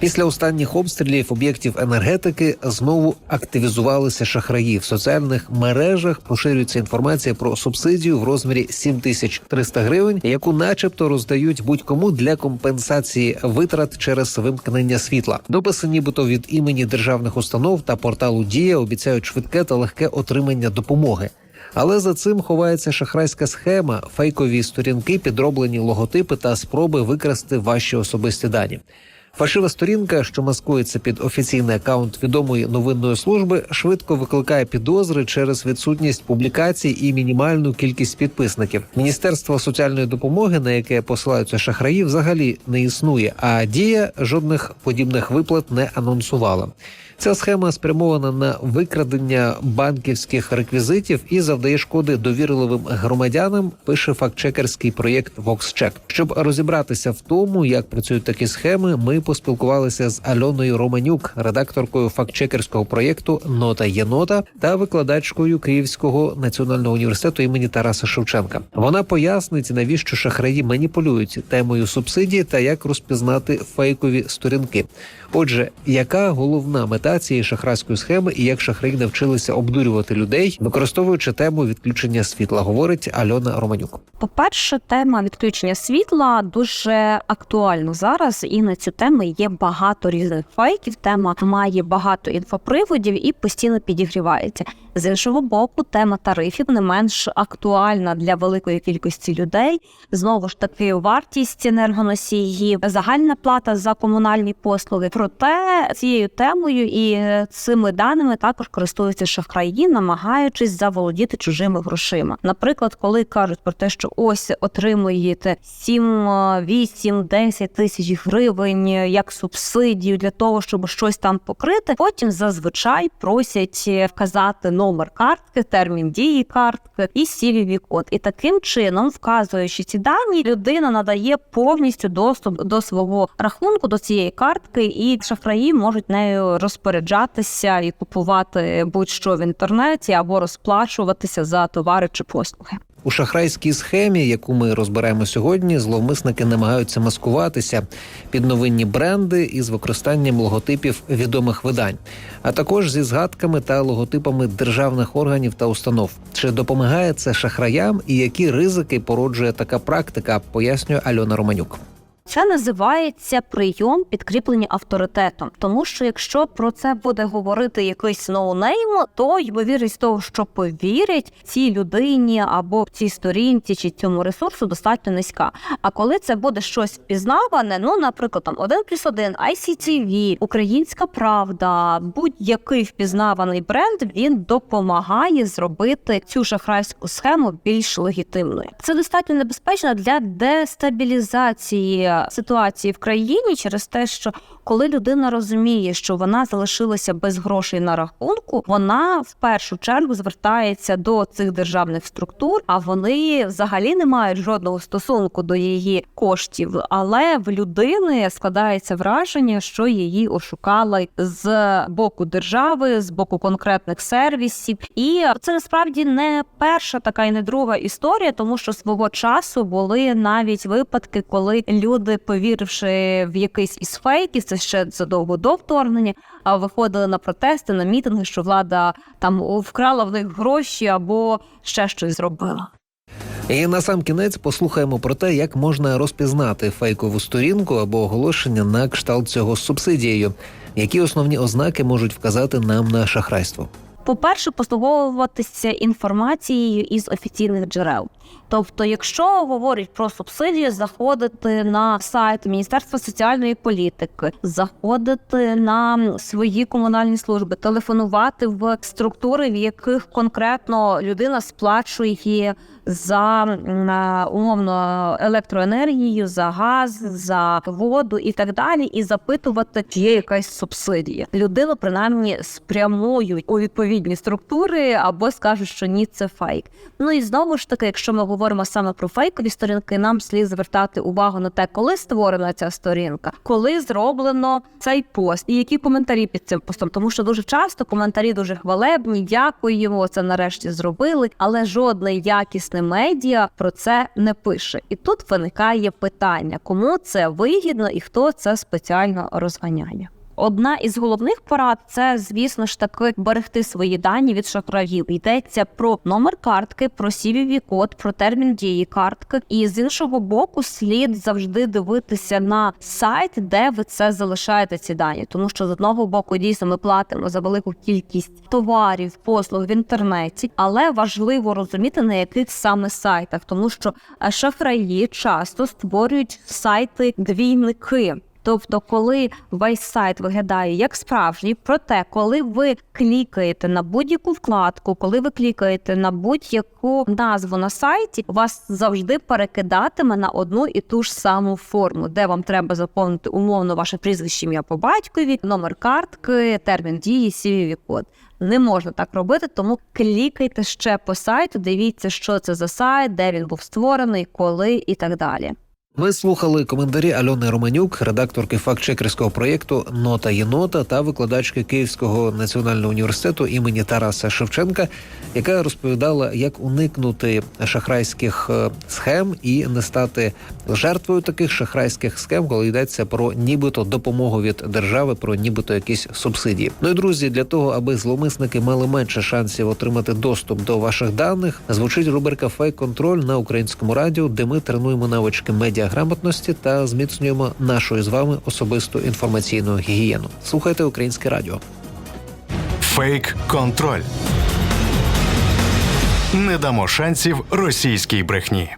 Після останніх обстрілів об'єктів енергетики знову активізувалися шахраї в соціальних мережах. Поширюється інформація про субсидію в розмірі 7300 гривень, яку, начебто, роздають будь-кому для компенсації витрат через вимкнення світла. Дописи, нібито від імені державних установ та порталу Дія обіцяють швидке та легке отримання допомоги. Але за цим ховається шахрайська схема, фейкові сторінки, підроблені логотипи та спроби викрасти ваші особисті дані. Фальшива сторінка, що маскується під офіційний акаунт відомої новинної служби, швидко викликає підозри через відсутність публікацій і мінімальну кількість підписників. Міністерство соціальної допомоги, на яке посилаються шахраї, взагалі не існує. А дія жодних подібних виплат не анонсувала. Ця схема спрямована на викрадення банківських реквізитів і завдає шкоди довірливим громадянам. Пише фактчекерський проєкт VoxCheck. Щоб розібратися в тому, як працюють такі схеми, ми поспілкувалися з Альоною Романюк, редакторкою фактчекерського проєкту Нота є нота та викладачкою Київського національного університету імені Тараса Шевченка. Вона пояснить, навіщо шахраї маніпулюють темою субсидії та як розпізнати фейкові сторінки. Отже, яка головна мета цієї шахрайської схеми і як шахраї навчилися обдурювати людей, використовуючи тему відключення світла, говорить Альона Романюк. По-перше, тема відключення світла дуже актуальна зараз, і на цю тему є багато різних фейків. Тема має багато інфоприводів і постійно підігрівається. З іншого боку, тема тарифів не менш актуальна для великої кількості людей. Знову ж таки, вартість енергоносіїв, загальна плата за комунальні послуги. Проте цією темою і цими даними також користуються шахраї, намагаючись заволодіти чужими грошима. Наприклад, коли кажуть про те, що ось отримуєте 7, 8, 10 тисяч гривень як субсидію для того, щоб щось там покрити. Потім зазвичай просять вказати номер картки, термін дії картки і cvv код. І таким чином, вказуючи ці дані, людина надає повністю доступ до свого рахунку до цієї картки, і шахраї можуть нею розпоряджатися і купувати будь-що в інтернеті або розплачуватися за товари чи послуги. У шахрайській схемі, яку ми розбираємо сьогодні, зловмисники намагаються маскуватися під новинні бренди із використанням логотипів відомих видань, а також зі згадками та логотипами державних органів та установ. Чи допомагає це шахраям і які ризики породжує така практика? Пояснює Альона Романюк. Це називається прийом підкріплення авторитетом, тому що якщо про це буде говорити якийсь ноунейм, то ймовірність того, що повірять цій людині або цій сторінці чи цьому ресурсу, достатньо низька. А коли це буде щось впізнаване, ну наприклад, там 1 плюс 1, ICTV, Українська Правда, будь-який впізнаваний бренд він допомагає зробити цю шахрайську схему більш легітимною. Це достатньо небезпечно для дестабілізації ситуації в країні через те, що коли людина розуміє, що вона залишилася без грошей на рахунку, вона в першу чергу звертається до цих державних структур, а вони взагалі не мають жодного стосунку до її коштів. Але в людини складається враження, що її ошукали з боку держави, з боку конкретних сервісів, і це насправді не перша така і не друга історія, тому що свого часу були навіть випадки, коли люди, повіривши в якийсь із фейків, це ще задовго до вторгнення, а виходили на протести, на мітинги, що влада там вкрала в них гроші або ще щось зробила. І на сам кінець послухаємо про те, як можна розпізнати фейкову сторінку або оголошення на кшталт цього субсидією, які основні ознаки можуть вказати нам на шахрайство. По-перше, послуговуватися інформацією із офіційних джерел. Тобто, якщо говорять про субсидію, заходити на сайт Міністерства соціальної політики, заходити на свої комунальні служби, телефонувати в структури, в яких конкретно людина сплачує за е, умовно електроенергію, за газ, за воду і так далі, і запитувати, чи є якась субсидія. Людину принаймні спрямують у відповідні структури або скажуть, що ні, це фейк. Ну і знову ж таки, якщо ми говоримо саме про фейкові сторінки, нам слід звертати увагу на те, коли створена ця сторінка, коли зроблено цей пост, і які коментарі під цим постом, тому що дуже часто коментарі дуже хвалебні. Дякуємо, це нарешті зробили, але жодне якісне медіа про це не пише. І тут виникає питання, кому це вигідно і хто це спеціально розганяє. Одна із головних порад це, звісно ж таки, берегти свої дані від шахраїв. Йдеться про номер картки, про cvv код про термін дії картки. І з іншого боку, слід завжди дивитися на сайт, де ви це залишаєте ці дані, тому що з одного боку дійсно ми платимо за велику кількість товарів, послуг в інтернеті, але важливо розуміти на яких саме сайтах, тому що е, шахраї часто створюють сайти двійники. Тобто, коли весь сайт виглядає як справжній, проте, коли ви клікаєте на будь-яку вкладку, коли ви клікаєте на будь-яку назву на сайті, вас завжди перекидатиме на одну і ту ж саму форму, де вам треба заповнити умовно ваше прізвище ім'я по батькові, номер картки, термін дії, cvv код. Не можна так робити, тому клікайте ще по сайту, дивіться, що це за сайт, де він був створений, коли і так далі. Ми слухали коментарі Альони Романюк, редакторки фактчекерського проєкту Нота єнота та викладачки Київського національного університету імені Тараса Шевченка, яка розповідала, як уникнути шахрайських е, схем і не стати жертвою таких шахрайських схем, коли йдеться про нібито допомогу від держави, про нібито якісь субсидії. Ну і друзі, для того аби зловмисники мали менше шансів отримати доступ до ваших даних, звучить рубрика Фейк контроль на українському радіо, де ми тренуємо навички медіаграмотності та зміцнюємо нашу з вами особисту інформаційну гігієну. Слухайте українське радіо. Фейк контроль. Не дамо шансів російській брехні.